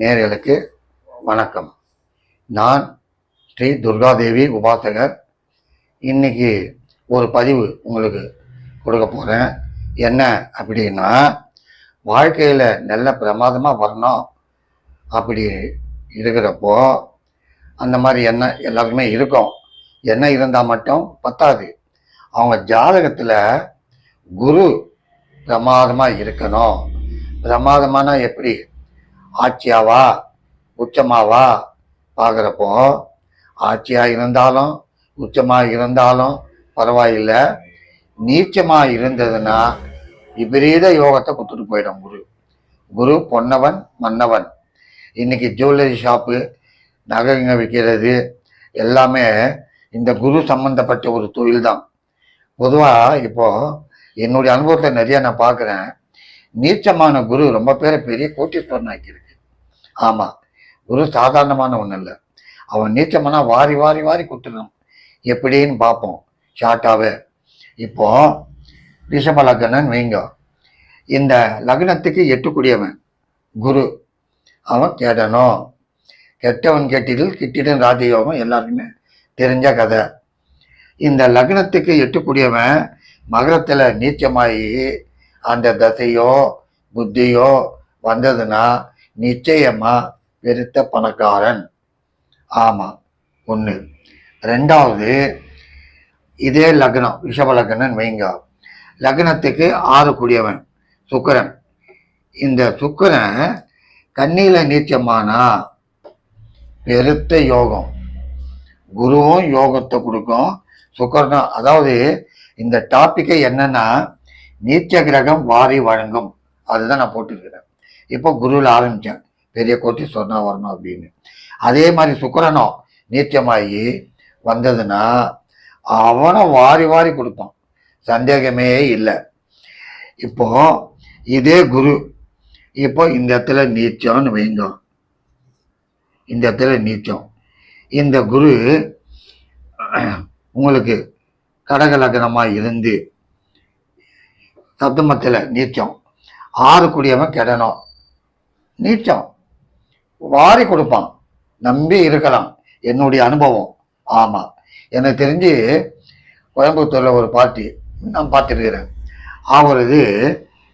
நேர்களுக்கு வணக்கம். நான் ஸ்ரீ துர்காதேவி உபாசகர். இன்னைக்கு ஒரு பதிவு உங்களுக்கு கொடுக்க போகிறேன் என்ன அப்படின்னா வாழ்க்கையில் நல்ல பிரமாதமாக வரணும் அப்படி இருக்கிறப்போ அந்த மாதிரி என்ன எல்லாருக்குமே இருக்கும். எண்ணம் இருந்தால் மட்டும் பத்தாது. அவங்க ஜாதகத்தில் குரு பிரமாதமாக இருக்கணும். பிரமாதமான எப்படி? ஆட்சியாவா? உச்சமாவா? பார்க்குறப்போ ஆட்சியாக இருந்தாலும் உச்சமாக இருந்தாலும் பரவாயில்லை. நீச்சமாக இருந்ததுன்னா விபரீத யோகத்தை கொடுத்துட்டு போயிடும் குரு. குரு பொன்னவன் மன்னவன். இன்னைக்கு ஜுவல்லரி ஷாப்பு நகைங்க விற்கிறது எல்லாமே இந்த குரு சம்பந்தப்பட்ட ஒரு தொழில் தான் பொதுவாக இப்போ என்னுடைய அனுபவத்தை நிறையா நான் பார்க்குறேன். நீச்சமான குரு ரொம்ப பேரை பெரிய கோட்டீஸ்வரன் ஆக்கியிருக்கு ஆமாம் குரு சாதாரணமான ஒன்றும் இல்லை அவன் நீச்சமானா வாரி வாரி வாரி கொடுத்துடணும் எப்படின்னு பார்ப்போம். ஷார்ட்டாகவே இப்போ ரிஷப லக்னன் வைங்க. இந்த லக்னத்துக்கு எட்டுக்கூடியவன் குரு. அவன் கேடணும். கெட்டவன் கெட்டிடில் கிட்டிடன் ராஜயோகம் எல்லாருக்குமே தெரிஞ்ச கதை. இந்த லக்னத்துக்கு எட்டுக்கூடியவன் மகரத்தில் நீச்சமாகி அந்த தசையோ புத்தியோ வந்ததுன்னா நிச்சயமா பெருத்த பணக்காரன். ஆமாம் ஒன்று ரெண்டாவது இதே லக்னம் ரிஷப லக்னன் வைங்க. லக்னத்துக்கு ஆறு கூடியவன் சுக்கரன். இந்த சுக்கரன் கண்ணியில நீச்சமானா பெருத்த யோகம். குருவும் யோகத்தை கொடுக்கும் சுக்கரனும். அதாவது இந்த டாப்பிக்கை என்னன்னா நீச்ச கிரகம் வாரி வழங்கும். அதுதான் நான் போட்டிருக்கிறேன். இப்போ குருவில் ஆரம்பித்தேன் பெரிய கோட்டி சொன்னா வரணும் அப்படின்னு. அதே மாதிரி சுக்கரனோ நீச்சமாகி வந்ததுன்னா அவனை வாரி வாரி கொடுப்பான். சந்தேகமே இல்லை. இப்போ இதே குரு இப்போ இந்த இடத்துல நீச்சம்னு வைங்க. இந்த இடத்துல நீச்சம். இந்த குரு உங்களுக்கு கடக லக்னமாக இருந்து சப்தமத்தில் நீச்சம் ஆறு குடியவன் கெடணும். நீச்சம் வாரி கொடுப்பான். நம்பி இருக்கலாம். என்னுடைய அனுபவம். ஆமாம் எனக்கு தெரிஞ்சு கோயம்புத்தூரில் ஒரு பார்ட்டி நான் பார்த்துருக்கிறேன். அவரது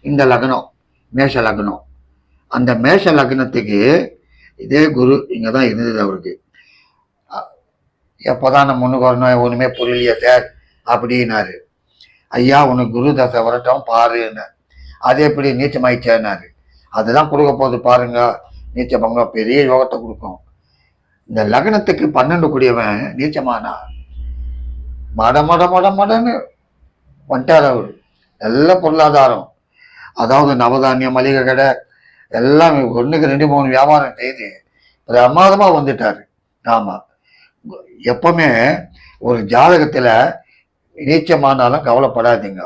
இந்த லக்னம் மேஷ லக்னம். அந்த மேஷ லக்னத்துக்கு இதே குரு இங்கே தான் இருந்தது அவருக்கு. எப்போதான் நான் முன்னுக்கு வரணும் ஒன்றுமே புரியலையே சார் அப்படின்னாரு. ஐயா உனக்கு குரு தசை வரட்டும் பாருன்னு அது எப்படி நீச்சமாயிச்சேன்னாரு அதுதான் கொடுக்க போகுது பாருங்க. நீச்ச பங்கம் பெரிய யோகத்தை கொடுக்கும். இந்த லக்னத்துக்கு பன்னெண்டு கூடியவன் நீச்சமானா? மட மட மட மடன்னு வந்துட்டார் அவர். நல்ல பொருளாதாரம். அதாவது நவதானியம் மளிகை கடை எல்லாம் ஒன்றுக்கு ரெண்டு மூணு வியாபாரம் செய்து பிரமாதமாக வந்துட்டார். ஆமாம் எப்பவுமே ஒரு ஜாதகத்தில் நீச்சமானாலும் கவலைப்படாதீங்க.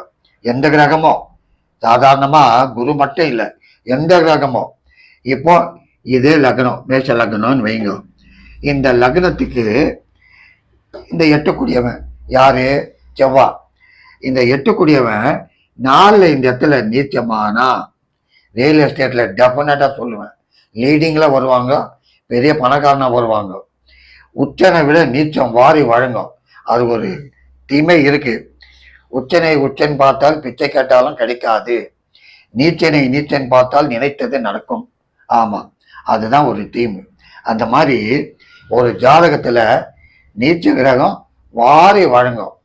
எந்த கிரகமோ சாதாரணமாக குரு மட்டும் இல்லை எந்த கிரகமோ இப்போ இதே லக்னம் மேஷ லக்னம்னு வைங்க. இந்த லக்னத்துக்கு இந்த எட்டக்கூடியவன் யாரு? செவ்வா. இந்த எட்டக்கூடியவன் நாளில் இந்த இடத்துல நீச்சமானா ரியல் எஸ்டேட்டில் டெஃபினட்டாக சொல்லுவேன். லீடிங்கில் வருவாங்க பெரிய பணக்காரனாக வருவாங்க. உச்சனை விட நீச்சம் வாரி வழங்கும். அது ஒரு தீமை இருக்கு. உச்சனை உச்சன் பார்த்தால் பிச்சை கேட்டாலும் கிடைக்காது. நீச்சனை நீச்சன் பார்த்தால் நினைத்தது நடக்கும். ஆமாம் அதுதான் ஒரு தீமை. அந்த மாதிரி ஒரு ஜாதகத்தில் நீச்ச கிரகம் வாரி வழங்கும்.